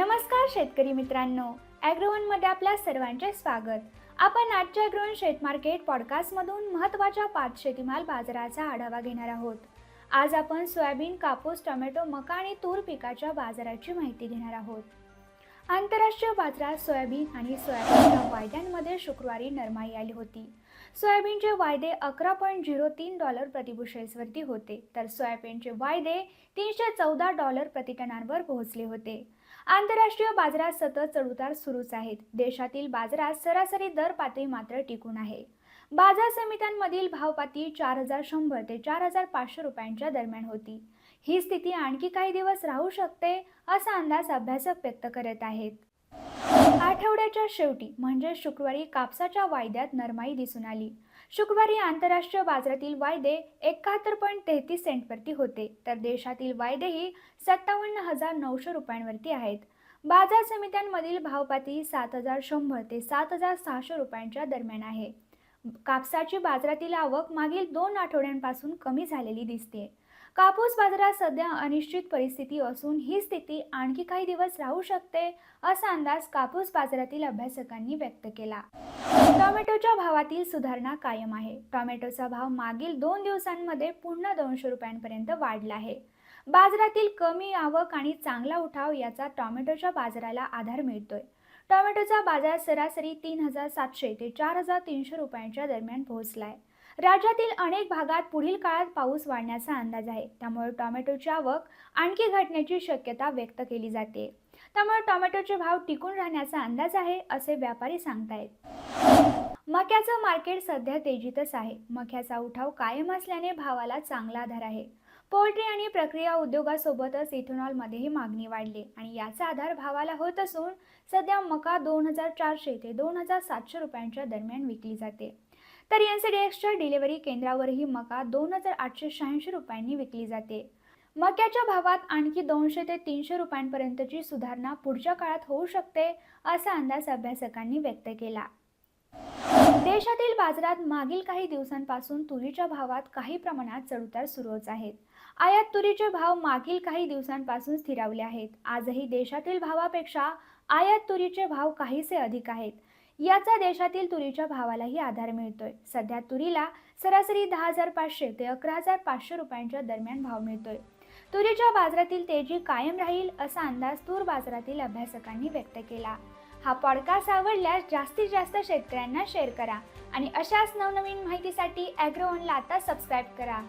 नमस्कार शेतकरी मित्रांनो. ॲग्रोवनमध्ये आपल्या सर्वांचे स्वागत. आपण आजच्या ॲग्रोवन शेत मार्केट पॉडकास्टमधून महत्त्वाच्या पाच शेतीमाल बाजाराचा आढावा घेणार आहोत. आज आपण सोयाबीन कापूस टोमॅटो मका आणि तूर पिकाच्या बाजाराची माहिती घेणार आहोत. आंतरराष्ट्रीय बाजारात सोयाबीन आणि सोयाबीनच्या वायद्यांमध्ये शुक्रवारी नरमाई आली होती. सोयाबीनचे वायदे अकरा पॉईंट झिरो तीन डॉलर प्रतिबुशेल्सवरती होते. तर सोयाबीनचे वायदे तीनशे चौदा डॉलर प्रतिटनांवर पोहोचले होते. आंतरराष्ट्रीय बाजारात सतत चढउतार सुरूच आहेत. देशातील बाजारात सरासरी दर पातळी मात्र टिकून आहे. बाजार समित्यांमधील भावपाती चार हजार शंभर ते चार हजार पाचशे रुपयांच्या दरम्यान होती. ही स्थिती आणखी काही दिवस राहू शकते असा अंदाज अभ्यासक व्यक्त करत आहेत. आठवड्याच्या शेवटी म्हणजे शुक्रवारी कापसाच्या वायद्यात नरमाई दिसून आली. शुक्रवारी आंतरराष्ट्रीय बाजारातील वायदे एकाहत्तर पॉईंट तेहतीस सेंटवरती होते. तर देशातील वायदेही सत्तावन्न हजार नऊशे रुपयांवरती आहेत. बाजार समित्यांमधील भावपाती सात हजार शंभर ते सात हजार सहाशे रुपयांच्या दरम्यान आहे. कापसाची बाजारातील आवक मागील दोन आठवड्यांपासून कमी झालेली दिसते. कापूस बाजारात सध्या अनिश्चित परिस्थिती असून ही स्थिती आणखी काही दिवस राहू शकते असा अंदाज कापूस बाजारातील अभ्यासकांनी व्यक्त केला. टोमॅटोच्या भावातील सुधारणा कायम आहे. टोमॅटोचा भाव मागील दोन दिवसांमध्ये पुन्हा दोनशे रुपयांपर्यंत वाढला आहे. बाजारातील कमी आवक आणि चांगला उठाव याचा टोमॅटोच्या बाजाराला आधार मिळतोय. टोमॅटोचा बाजार सरासरी तीन हजार सातशे ते चार हजार तीनशे रुपयांच्या दरम्यान पोहोचलाय. राज्यातील अनेक भागात पुढील काळात पाऊस वाढण्याचा अंदाज आहे. त्यामुळे टोमॅटोची आवक आणखी घटण्याची शक्यता व्यक्त केली जाते. त्यामुळे टोमॅटोचे भाव टिकून राहण्याचा अंदाज आहे असे व्यापारी सांगतायत. मक्याचं मार्केट सध्या तेजीतच आहे. मक्याचा उठाव कायम असल्याने भावाला चांगला आधार आहे. पोल्ट्री आणि प्रक्रिया उद्योगासोबतच इथेनॉलमध्येही मागणी वाढली आणि याचा आधार भावाला होत असून सध्या मका दोन हजार चारशे ते दोन हजार सातशे रुपयांच्या दरम्यान विकली जाते. तर एन सी डी डिलिव्हरी केंद्रावरही मका दोन हजार आठशे शहाऐंशी रुपयांनी विकली जाते. मक्याच्या भावात आणखी दोनशे ते तीनशे रुपयांपर्यंतची सुधारणा पुढच्या काळात होऊ शकते असा अंदाज अभ्यासकांनी व्यक्त केला. देशातील बाजारात मागील काही दिवसांपासून तुरीच्या भावात काही प्रमाणात चढउतार सुरूच आहेत. आयात तुरीचे भाव मागील काही दिवसांपासून स्थिरावले आहेत. आजही देशातील भावापेक्षा आयात तुरीचे भाव काहीसे अधिक आहेत. याचा देशातील तुरीच्या भावालाही आधार मिळतोय. सध्या तुरीला सरासरी दहा हजार पाचशे ते अकरा हजार पाचशे रुपयांच्या दरम्यान भाव मिळतोय. तुरीच्या बाजारातील तेजी कायम राहील असा अंदाज तूर बाजारातील अभ्यासकांनी व्यक्त केला. हा पॉडकास्ट आवडल्यास जास्तीत जास्त शेतकऱ्यांना शेअर करा आणि अशाच नवनवीन माहितीसाठी ॲग्रोवनला आता सबस्क्राईब करा.